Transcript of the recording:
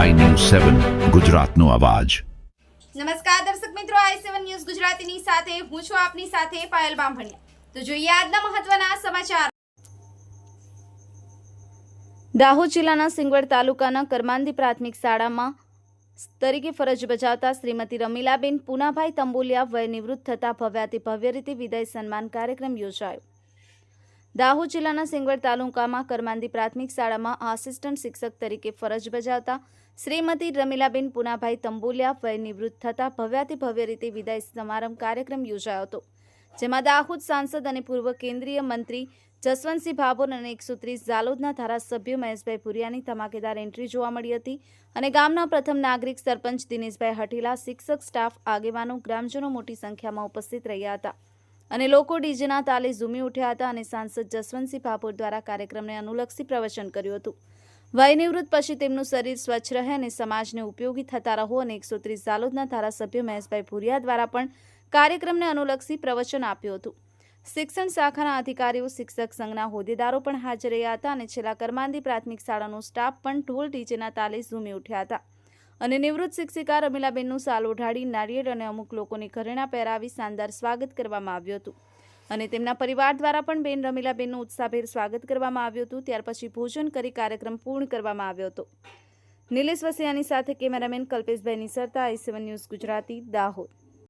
સેવન, ગુજરાતનો અવાજ. નમસ્કાર દર્શક મિત્રો, આઈ સેવન ન્યૂઝ ગુજરાતીની સાથે હું છું આપની સાથે પાયલ બામભણિયા. તો જોઈએ આજના મહત્વના સમાચાર. દાહોદ જિલ્લાના સિંગવડ તાલુકાના કરમાંદી પ્રાથમિક શાળામાં તરીકે ફરજ બજાવતા શ્રીમતી રમીલાબેન પુનાભાઈ તંબોલિયા વય નિવૃત્ત થતા ભવ્યાતિ ભવ્ય રીતે વિદાય સન્માન કાર્યક્રમ યોજાયો. દાહોદ જિલ્લાના સિંગવડ તાલુકામાં કરમાંદી પ્રાથમિક શાળામાં આસિસ્ટન્ટ શિક્ષક તરીકે ફરજ બજાવતા શ્રીમતી રમીલાબેન પુનાભાઈ તંબોલિયા વય નિવૃત્ત થતા ભવ્યાતિ ભવ્ય રીતે વિદાય સમારંભ કાર્યક્રમ યોજાયો હતો, જેમાં દાહોદ સાંસદ અને પૂર્વ કેન્દ્રીય મંત્રી જસવંતસિંહ ભાભોર અને એકસો ત્રીસ ઝાલોદના ધારાસભ્ય મહેશભાઈ ભુરિયાની ધમાકેદાર એન્ટ્રી જોવા મળી હતી અને ગામના પ્રથમ નાગરિક સરપંચ દિનેશભાઈ હઠીલા, શિક્ષક, સ્ટાફ, આગેવાનો, ગ્રામજનો મોટી સંખ્યામાં ઉપસ્થિત રહ્યા હતા. અને લોકો ડીજેના તાલે ઝૂમી ઉઠ્યા હતા અને સાંસદ જસવંતસિંહ ભાભોર દ્વારા કાર્યક્રમને અનુલક્ષી પ્રવચન કર્યું હતું. વયનિવૃત્ત પછી તેમનું શરીર સ્વચ્છ રહે અને સમાજને ઉપયોગી થતા રહો અને એકસો ત્રીસ ઝાલોદના ધારાસભ્ય મહેશભાઈ ભુરિયા દ્વારા પણ કાર્યક્રમને અનુલક્ષી પ્રવચન આપ્યું હતું. શિક્ષણ શાખાના અધિકારીઓ, શિક્ષક સંઘના હોદ્દેદારો પણ હાજર રહ્યા હતા અને છેલ્લા કરમાંદી પ્રાથમિક શાળાનો સ્ટાફ પણ ઢોલ ડીજેના તાલે ઝૂમી ઉઠ્યા હતા. અને નિવૃત્ત શિક્ષિકા રમીલાબેનનું સાલ ઓઢાડી નારિયેળ અને અમુક લોકોને ઘરેણા પહેરાવી શાનદાર સ્વાગત કરવામાં આવ્યું હતું. અને તેમના પરિવાર દ્વારા પણ બેન રમીલાબેનનું ઉત્સાહભેર સ્વાગત કરવામાં આવ્યું હતું. ત્યાર પછી ભોજન કરી કાર્યક્રમ પૂર્ણ કરવામાં આવ્યો હતો. નિલેશ વસિયાની સાથે કેમેરામેન કલ્પેશભાઈ નિસરતા I seven news Gujarati, Dahod.